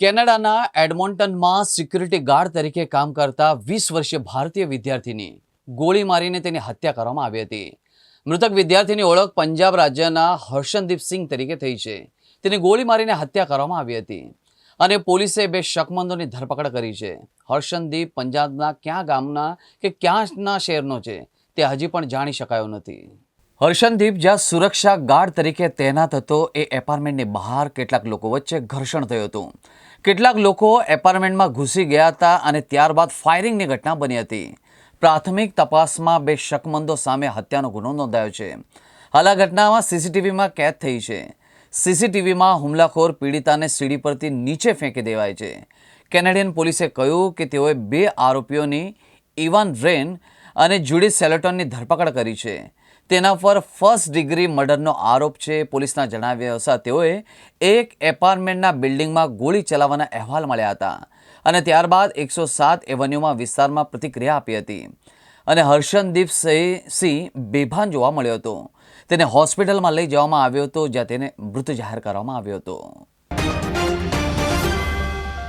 કેનેડાના એડમોન્ટનમાં security guard તરીકે કામ કરતા વીસ વર્ષીય ભારતીય વિદ્યાર્થીની ગોળી મારીને તેની હત્યા કરવામાં આવી હતી. મૃતક વિદ્યાર્થીની ઓળખ પંજાબ રાજ્યના હર્ષનદીપ સિંઘ તરીકે થઈ છે. તેની ગોળી મારીને હત્યા કરવામાં આવી હતી અને પોલીસે બે શકમંદોની ધરપકડ કરી છે. હર્ષનદીપ પંજાબના ક્યાં ગામના કે ક્યાંના શહેરનો છે તે હજી પણ જાણી શકાયો નથી. હર્ષનદીપ, જ્યાં સુરક્ષા ગાર્ડ તરીકે તૈનાત હતો, એ એપાર્ટમેન્ટની બહાર કેટલાક લોકો વચ્ચે ઘર્ષણ થયું હતું. કેટલાક લોકો એપાર્ટમેન્ટમાં ઘૂસી ગયા હતા અને ત્યારબાદ ફાયરિંગની ઘટના બની હતી. પ્રાથમિક તપાસમાં બે શકમંદો સામે હત્યાનો ગુનો નોંધાયો છે. હાલ આ ઘટનામાં સીસીટીવીમાં કેદ થઈ છે. સીસીટીવીમાં હુમલાખોર પીડિતાને સીડી પરથી નીચે ફેંકી દેવાય છે. કેનેડિયન પોલીસે કહ્યું કે તેઓએ બે આરોપીઓની ઇવાન રેન અને જુડી સેલેટોનની ધરપકડ કરી છે. તેના પર ફર્સ્ટ ડિગ્રી મર્ડરનો આરોપ છે, પોલીસના જણાવ્યા અનુસાર તેઓએ એક એપાર્ટમેન્ટના બિલ્ડિંગમાં ગોળી ચલાવવાના અહેવાલ મળ્યા હતા અને ત્યારબાદ એકસો સાત એવન્યુમાં વિસ્તારમાં પ્રતિક્રિયા આપી હતી. અને હર્ષનદીપ સિંહ બેભાન જોવા મળ્યો હતો. તેને હોસ્પિટલમાં લઈ જવામાં આવ્યો હતો, જ્યાં તેને મૃત જાહેર કરવામાં આવ્યો હતો.